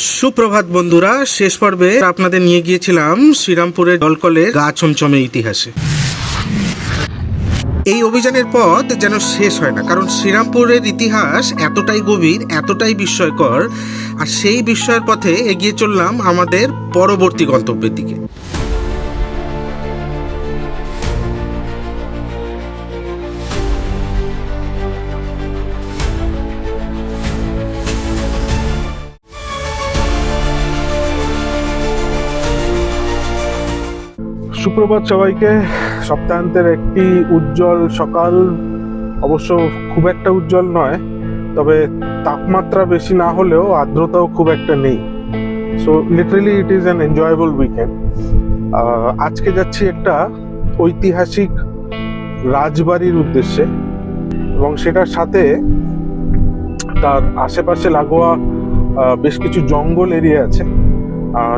সুপ্রভাত বন্ধুরা, শেষ পর্বে আপনাদের নিয়ে গিয়েছিলাম শ্রীরামপুরের দলকলে গা চমচমে ইতিহাসে। এই অভিযানের পথ যেন শেষ হয় না, কারণ শ্রীরামপুরের ইতিহাস এতটাই গভীর, এতটাই বিস্ময়কর, আর সেই বিস্ময়ের পথে এগিয়ে চললাম আমাদের পরবর্তী গন্তব্যের দিকে। সুপ্রভাত সবাইকে। সপ্তাহান্তের একটি উজ্জ্বল সকাল। অবশ্য খুব একটা উজ্জ্বল নয়, তবে তাপমাত্রা বেশি না হলেও আর্দ্রতাও খুব একটা নেই। So literally it is an enjoyable weekend আজকে যাচ্ছি একটা ঐতিহাসিক রাজবাড়ির উদ্দেশ্যে এবং সেটার সাথে তার আশেপাশে লাগোয়া বেশ কিছু জঙ্গল এরিয়া আছে।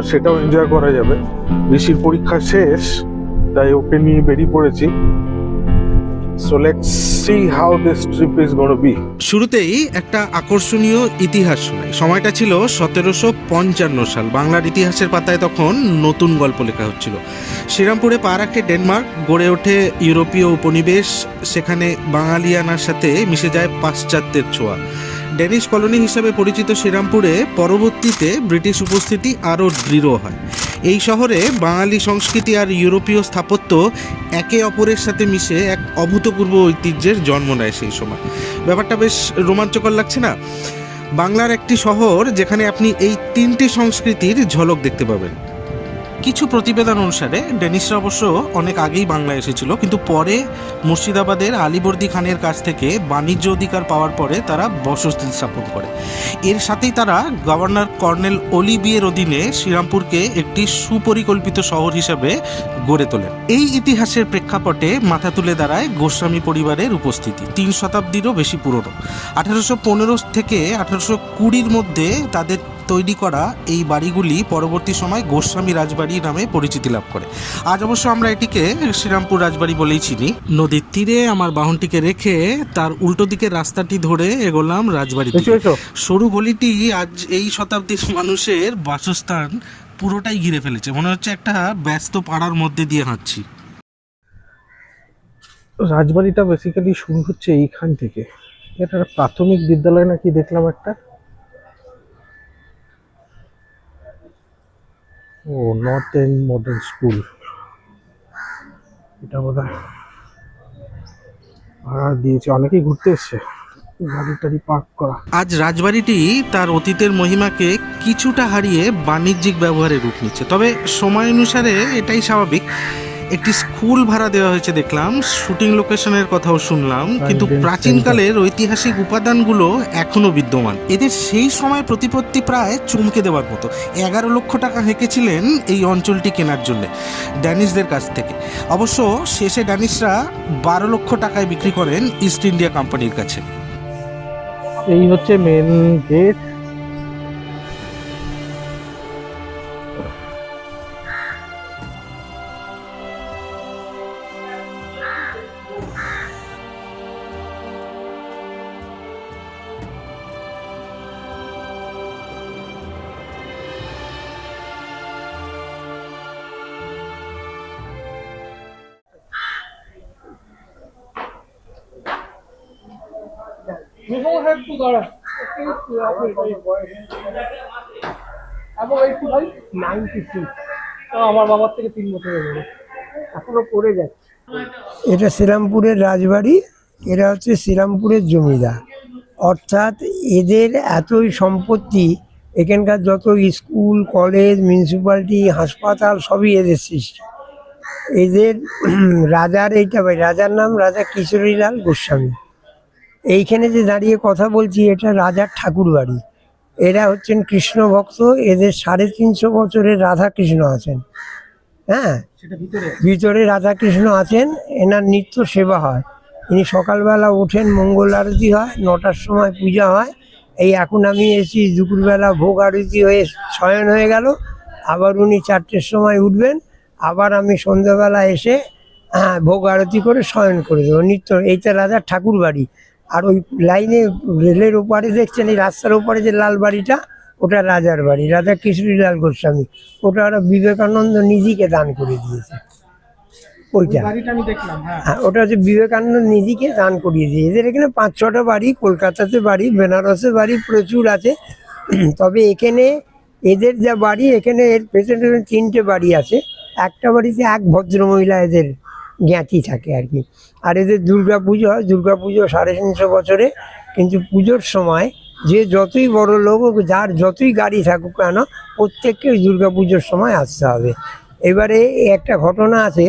সেটাও এনজয় করা যাবে। ঋষির পরীক্ষা শেষ, তাই ওকে নিয়ে বেরিয়ে পড়েছি। So see how this trip is gonna be শুরুতেই একটা আকর্ষণীয় ইতিহাস শোনাই। সময়টা ছিল সতেরোশো পঞ্চান্ন সাল। বাংলার ইতিহাসের পাতায় তখন নতুন গল্প লেখা হচ্ছিল। শ্রীরামপুরে পা রাখে ডেনমার্ক, গড়ে ওঠে ইউরোপীয় উপনিবেশ, সেখানে বাঙালিয়ানার সাথে মিশে যায় পাশ্চাত্যের ছোঁয়া। ডেনিশ কলোনি হিসাবে পরিচিত শ্রীরামপুরে পরবর্তীতে ব্রিটিশ উপস্থিতি আরও দৃঢ় হয়। এই শহরে বাঙালি সংস্কৃতি আর ইউরোপীয় স্থাপত্য একে অপরের সাথে মিশে এক অভূতপূর্ব ঐতিহ্যের জন্ম নেয় সেই সময়। ব্যাপারটা বেশ রোমাঞ্চকর লাগছে না? বাংলার একটি শহর যেখানে আপনি এই তিনটি সংস্কৃতির ঝলক দেখতে পাবেন। কিছু প্রতিবেদন অনুসারে ডেনিসরা অবশ্য অনেক আগেই বাংলা এসেছিল, কিন্তু পরে মুর্শিদাবাদের আলিবর্দি খানের কাছ থেকে বাণিজ্য অধিকার পাওয়ার পরে তারা বসতি স্থাপন করে। এর সাথেই তারা গভর্নর কর্নেল অলিবিয়ের অধীনে শ্রীরামপুরকে একটি সুপরিকল্পিত শহর হিসাবে গড়ে তোলেন। এই ইতিহাসের প্রেক্ষাপটে মাথা তুলে দাঁড়ায় গোস্বামী পরিবারের উপস্থিতি। তিন শতাব্দীরও বেশি পুরনো। আঠারোশো পনেরো থেকে আঠারোশো কুড়ির মধ্যে তাদের তৈরি করা এই বাড়িগুলি পরবর্তী সময় গোস্বামী রাজবাড়ি নামে পরিচিতি লাভ করে। আজ অবশ্য আমরা এটিকে শ্রীরামপুর রাজবাড়ি বলেই চিনি। নদীর তীরে আমার বাহনটিকে রেখে তার উল্টো দিকের রাস্তাটি ধরে এগোলাম রাজবাড়ি সরু গলিটি আজ এই শতাব্দীর মানুষের বাসস্থান পুরোটাই ঘিরে ফেলেছে। মনে হচ্ছে একটা ব্যস্ত পাড়ার মধ্যে দিয়ে হাঁটছি। রাজবাড়িটা বেসিক্যালি শুরু হচ্ছে এইখান থেকে। এটা প্রাথমিক বিদ্যালয় নাকি দেখলাম একটা? ও নর্থ এন্ড মডার্ন স্কুল এটা বোধ হয় ভাড়া দিয়েছে। অনেকেই ঘুরতে এসছে। গাড়ি পার্ক করা। আজ রাজবাড়িটি তার অতীতের মহিমাকে কিছুটা হারিয়ে বাণিজ্যিক ব্যবহারে রূপ নিচ্ছে। তবে সময় অনুসারে এটাই স্বাভাবিক। একটি স্কুল ভাড়া দেওয়া হয়েছে দেখলাম। শুটিং লোকেশনের কথাও শুনলাম। কিন্তু প্রাচীনকালের ঐতিহাসিক উপাদানগুলো এখনও বিদ্যমান। এদের সেই সময় প্রতিপত্তি প্রায় চমকে দেওয়ার মতো। এগারো লক্ষ টাকা হেঁকেছিলেন এই অঞ্চলটি কেনার জন্য ড্যানিশদের কাছ থেকে। অবশ্য শেষে ড্যানিশরা বারো লক্ষ টাকায় বিক্রি করেন ইস্ট ইন্ডিয়া কোম্পানির কাছে। এই হচ্ছে মেন গেট নাইনটি সিক্স। আমার বাবার থেকে তিন বছর বড়। এখনও পড়ে যাচ্ছে। এটা শ্রীরামপুরের রাজবাড়ি এরা হচ্ছে শ্রীরামপুরের জমিদার। অর্থাৎ এদের এতই সম্পত্তি, এখানকার যত স্কুল, কলেজ, মিউনিসিপ্যালিটি, হাসপাতাল, সবই এদের সৃষ্টি। এদের রাজার এইটা ভাই, রাজার নাম রাজা কিশোরীলাল গোস্বামী। এইখানে যে দাঁড়িয়ে কথা বলছি এটা রাজার ঠাকুর বাড়ি। এরা হচ্ছেন কৃষ্ণ ভক্ত এদের সাড়ে তিনশো বছরের রাধা কৃষ্ণ আছেন। হ্যাঁ? ভিতরে রাধা কৃষ্ণ আছেন এনার নিত্য সেবা হয়। ইনি সকালবেলা ওঠেন মঙ্গল আরতি হয় নটার সময় পূজা হয়। এই এখন আমি এসি দুপুরবেলা ভোগ আরতি হয়ে শয়ন হয়ে গেল। আবার উনি চারটের সময় উঠবেন। আবার আমি সন্ধ্যাবেলা এসে হ্যাঁ ভোগ আরতি করে শয়ন করে দেবো। নিত্য এইটা রাজার ঠাকুর বাড়ি। আর ওই লাইনে রেলের ওপারে দেখছেন এই রাস্তার ওপারে যে লাল বাড়িটা ওটা রাজার বাড়ি রাজা কিশোরীলাল গোস্বামী। ওটা ওরা বিবেকানন্দ নিজেকে দান করে দিয়েছে। ওইটা। হ্যাঁ। হ্যাঁ ওটা হচ্ছে বিবেকানন্দ নিজেকে দান করিয়ে দিয়ে। এদের এখানে পাঁচ ছটা বাড়ি কলকাতাতে বাড়ি বেনারসে বাড়ি প্রচুর আছে। তবে এখানে এদের যা বাড়ি এখানে এর পেছনে তিনটে বাড়ি আছে। একটা বাড়িতে এক ভদ্রমহিলা এদের জ্ঞাতি থাকে আর কি। আর এদের দুর্গা পুজো হয়, দুর্গা পুজো সাড়ে তিনশো বছরে, কিন্তু পুজোর সময় যে যতই বড় লোক যার যতই গাড়ি থাকুক কেন, প্রত্যেককে দুর্গা পুজোর সময় আসতে হবে। এবারে একটা ঘটনা আছে,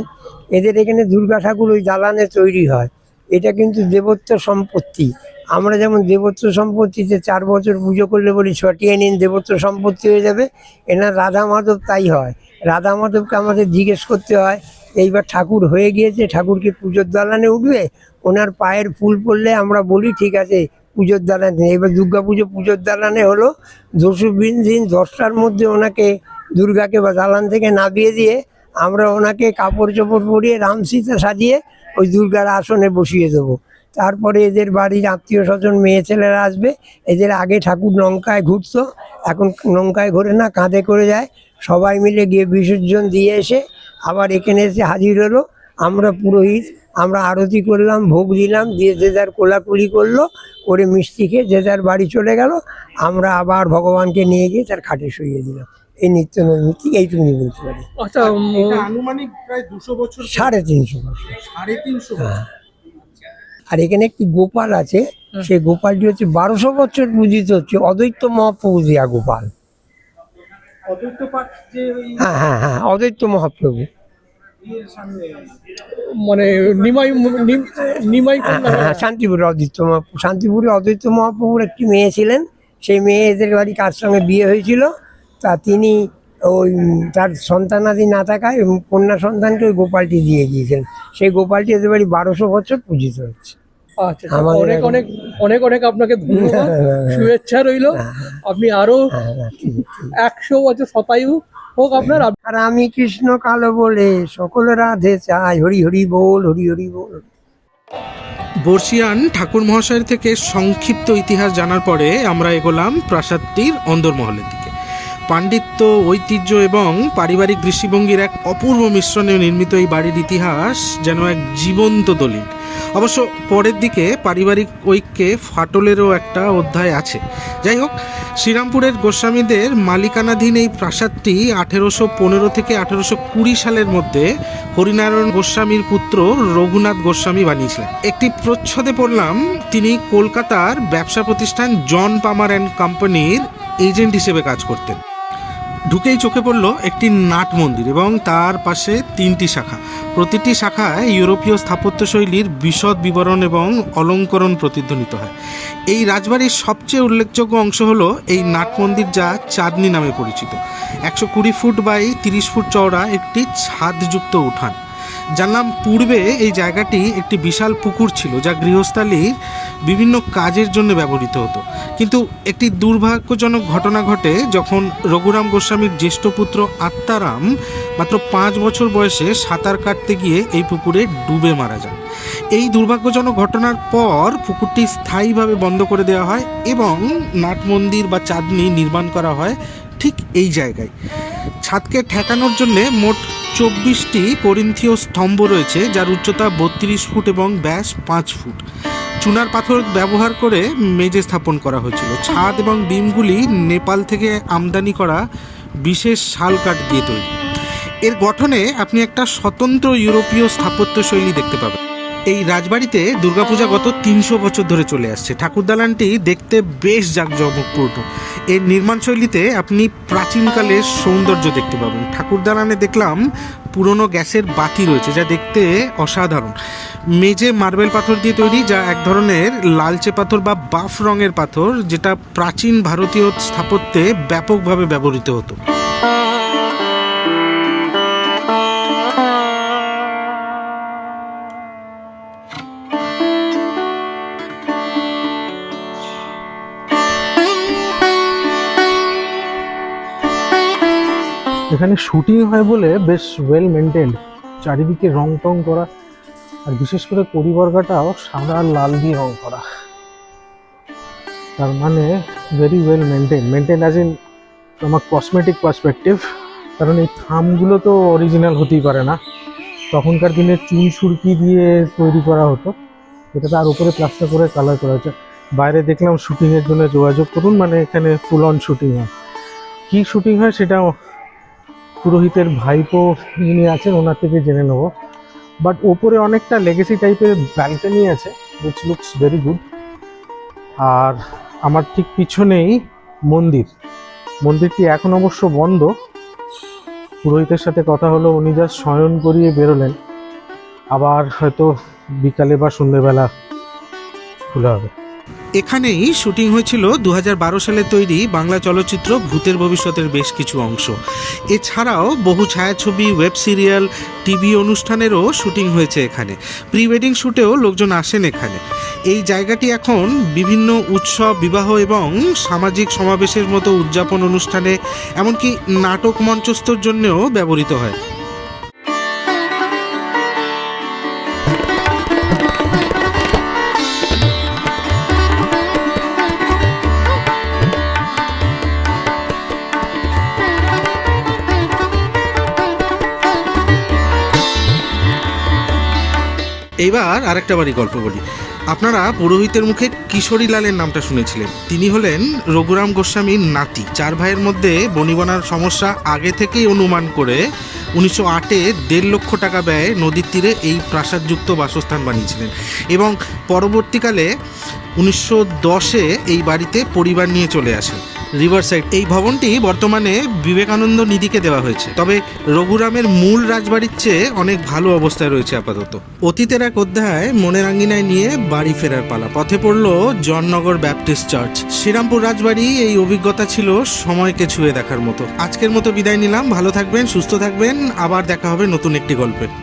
এদের এখানে দুর্গা ঠাকুর ওই দালানে তৈরি হয়। এটা কিন্তু দেবত্ব সম্পত্তি। আমরা যেমন দেবত্ব সম্পত্তিতে চার বছর পুজো করলে বলি, ছটিয়ে নিন দেবত্ব সম্পত্তি হয়ে যাবে। এনার রাধা মাধব তাই হয়। রাধা মাধবকে আমাদের জিজ্ঞেস করতে হয় এইবার ঠাকুর হয়ে গিয়েছে, ঠাকুরকে পুজোর দালানে উঠবে, ওনার পায়ের ফুল পড়লে আমরা বলি, ঠিক আছে, পুজোর দালানে। এবার দুর্গা পুজো পুজোর দালানে হলো দশবিন দিন দশটার মধ্যে ওনাকে দুর্গাকে বা দালান থেকে নামিয়ে দিয়ে আমরা ওনাকে কাপড় চোপড় পরিয়ে রাম সীতা সাজিয়ে ওই দুর্গার আসনে বসিয়ে দেবো। তারপরে এদের বাড়ির আত্মীয় স্বজন, মেয়ে ছেলেরা আসবে, এদের আগে ঠাকুর নৌকায় ঘুরতো, এখন নৌকায় ঘোরে না, কাঁধে করে যায়। সবাই মিলে গিয়ে বিসর্জন দিয়ে এসে আবার এখানে এসে হাজির হলো। আমরা পুরোহিত আমরা আরতি করলাম ভোগ দিলাম দিয়ে যে যার কোলাকুলি করল করে মিষ্টি খেয়ে যে যার বাড়ি চলে গেল আমরা আবার ভগবানকে নিয়ে গিয়ে তার খাটে শুইয়ে দিলাম। এই নিত্য নৈমিত্তিক এইটুকুনি বলতে পারি। আচ্ছা আনুমানিক প্রায় দুশো বছর সাড়ে তিনশো বছর। সাড়ে তিনশো হ্যাঁ। আর এখানে একটি গোপাল আছে সেই গোপালটি হচ্ছে বারোশো বছর পূজিত হচ্ছে অদ্বৈত মহাপ্রভু দিয়া গোপাল অদ্বৈত পাঠ যে ওই হ্যাঁ হ্যাঁ হ্যাঁ অদ্বৈত মহাপ্রভু। মানে নিমাই নিমাই হ্যাঁ, হ্যাঁ, শান্তিপুরে অদ্বৈত মহাপ্রভু শান্তিপুরে অদ্বৈত মহাপ্রভুর একটি মেয়ে ছিলেন। সেই মেয়ে এদের বাড়ি কার সঙ্গে বিয়ে হয়েছিল? তা তিনি ওই তার সন্তানাদি না থাকায় কন্যা সন্তানকে ওই গোপালটি দিয়ে গিয়েছেন সেই গোপালটি এদের বাড়ি বারোশো বছর পূজিত হচ্ছে। অনেক অনেক অনেক অনেক আপনাকে ধন্যবাদ। শুভেচ্ছা রইল। আপনি আরও হ্যাঁ হ্যাঁ ঠিক ঠিক। একশো বছর শতায়ু হোক আপনার। আর আমি কৃষ্ণ কালো বলে সকল রাধে চাই। হরি হরি বল হরি হরি বল। বর্ষিয়ান ঠাকুর মহাশয়ের থেকে সংক্ষিপ্ত ইতিহাস জানার পরে আমরা এগোলাম প্রাসাদটির অন্দরমহলের দিকে। পাণ্ডিত্য ঐতিহ্য এবং পারিবারিক দৃষ্টিভঙ্গির এক অপূর্ব মিশ্রণে নির্মিত এই বাড়ির ইতিহাস যেন এক জীবন্ত দলিল। অবশ্য পরের দিকে পারিবারিক ঐক্যে ফাটলেরও একটা অধ্যায় আছে। যাই হোক, শ্রীরামপুরের গোস্বামীদের মালিকানাধীন এই প্রাসাদটি আঠেরোশো পনেরো থেকে আঠেরোশো কুড়ি সালের মধ্যে হরিনারায়ণ গোস্বামীর পুত্র রঘুনাথ গোস্বামী বানিয়েছিলেন। একটি প্রচ্ছদে পড়লাম, তিনি কলকাতার ব্যবসা প্রতিষ্ঠান জন পামার অ্যান্ড কোম্পানির এজেন্ট হিসেবে কাজ করতেন। ঢুকেই চোখে পড়ল একটি নাট মন্দির এবং তার পাশে তিনটি শাখা। প্রতিটি শাখায় ইউরোপীয় স্থাপত্যশৈলীর বিশদ বিবরণ এবং অলঙ্করণ প্রতিধ্বনিত হয়। এই রাজবাড়ির সবচেয়ে উল্লেখযোগ্য অংশ হল এই নাট মন্দির যা চাঁদনি নামে পরিচিত। একশো কুড়ি ফুট বাই তিরিশ ফুট চওড়া একটি ছাদযুক্ত উঠান। জানলাম পূর্বে এই জায়গাটি একটি বিশাল পুকুর ছিল, যা গৃহস্থালীর বিভিন্ন কাজের জন্য ব্যবহৃত হতো। কিন্তু একটি দুর্ভাগ্যজনক ঘটনা ঘটে যখন রঘুরাম গোস্বামীর জ্যেষ্ঠ পুত্র আত্মারাম মাত্র পাঁচ বছর বয়সে সাঁতার কাটতে গিয়ে এই পুকুরে ডুবে মারা যান। এই দুর্ভাগ্যজনক ঘটনার পর পুকুরটি স্থায়ীভাবে বন্ধ করে দেওয়া হয় এবং নাট মন্দির বা চাঁদনি নির্মাণ করা হয় ঠিক এই জায়গায়। ছাদকে ঠেকানোর জন্যে মোট চব্বিশটি করিন্থীয় স্তম্ভ রয়েছে, যার উচ্চতা বত্রিশ ফুট এবং ব্যাস পাঁচ ফুট। চুনার পাথর ব্যবহার করে মেজে স্থাপন করা হয়েছিল। ছাদ এবং বিমগুলি নেপাল থেকে আমদানি করা বিশেষ শাল কাঠ দিয়ে তৈরি। এর গঠনে আপনি একটা স্বতন্ত্র ইউরোপীয় স্থাপত্য শৈলী দেখতে পাবেন। এই রাজবাড়িতে দুর্গাপূজা গত তিনশো বছর ধরে চলে আসছে। ঠাকুর দালানটি দেখতে বেশ জাঁকজমকপূর্ণ। এর নির্মাণ শৈলীতে আপনি প্রাচীনকালের সৌন্দর্য দেখতে পাবেন। ঠাকুর দালানে দেখলাম পুরনো গ্যাসের বাতি রয়েছে, যা দেখতে অসাধারণ। মেঝে মার্বেল পাথর দিয়ে তৈরি, যা এক ধরনের লালচে পাথর বা বাফ রঙের পাথর, যেটা প্রাচীন ভারতীয় স্থাপত্যে ব্যাপকভাবে ব্যবহৃত হতো। এখানে শুটিং হয় বলে বেশ ওয়েল মেনটেন্ড চারিদিকে রং টং করা, আর বিশেষ করে পরিবর্গাটাও সাদা আর লাল দিয়ে রং করা। তার মানে very well maintain maintain as in আমার কসমেটিক পার্সপেক্টিভ কারণ এই থামগুলো তো অরিজিনাল হতেই পারে না। তখনকার দিনে চুন সুরকি দিয়ে তৈরি করা হতো। এটা তার উপরে প্লাস্টার করে কালার করা হচ্ছে বাইরে দেখলাম শুটিংয়ের জন্য যোগাযোগ করুন মানে এখানে ফুল অন শুটিং হয়। কী শুটিং হয় সেটা পুরোহিতের ভাইপো যিনি আছেন, ওনার থেকে জেনে নেব। বাট ওপরে অনেকটা লেগেসি টাইপের ব্যালকনি আছে উইচ লুকস ভেরি গুড আর আমার ঠিক পিছনেই মন্দির। মন্দিরটি এখন অবশ্য বন্ধ। পুরোহিতের সাথে কথা হলো, উনি জাস্ট শয়ন করিয়ে বেরোলেন। আবার হয়তো বিকালে বা সন্ধ্যেবেলা খোলা হবে। এখানেই শুটিং হয়েছিল দু সালে তৈরি বাংলা চলচ্চিত্র ভূতের ভবিষ্যতের বেশ কিছু অংশ। এছাড়াও বহু ছায়াছবি, ওয়েব সিরিয়াল, টিভি অনুষ্ঠানেরও শুটিং হয়েছে এখানে। প্রি ওয়েডিং শ্যুটেও লোকজন আসেন এখানে। এই জায়গাটি এখন বিভিন্ন উৎসব, বিবাহ এবং সামাজিক সমাবেশের মতো উদযাপন অনুষ্ঠানে, এমনকি নাটক মঞ্চস্থর জন্যেও ব্যবহৃত হয়। এইবার আরেকটা বাড়ি গল্প বলি। আপনারা পুরোহিতের মুখে কিশোরী লালের নামটা শুনেছিলেন। তিনি হলেন রঘুরাম গোস্বামীর নাতি। চার ভাইয়ের মধ্যে বনিবনার সমস্যা আগে থেকেই অনুমান করে উনিশশো আটে দেড় লক্ষ টাকা ব্যয়ে নদীর তীরে এই প্রাসাদযুক্ত বাসস্থান বানিয়েছিলেন এবং পরবর্তীকালে উনিশশো দশে এই বাড়িতে পরিবার নিয়ে চলে আসেন। River side. এই ভবনটি বর্তমানে বিবেকানন্দ নিধিকে দেওয়া হয়েছে। তবে রঘুরামের মূল রাজবাড়ির চেয়ে অনেক ভালো অবস্থায় রয়েছে আপাতত। অতীতের এক অধ্যায় মনের আঙ্গিনায় নিয়ে বাড়ি ফেরার পালা। পথে পড়ল জননগর ব্যাপটিস্ট চার্চ। শ্রীরামপুর রাজবাড়ি এই অভিজ্ঞতা ছিল সময়কে ছুঁয়ে দেখার মতো। আজকের মতো বিদায় নিলাম। ভালো থাকবেন, সুস্থ থাকবেন। আবার দেখা হবে নতুন একটি গল্পে।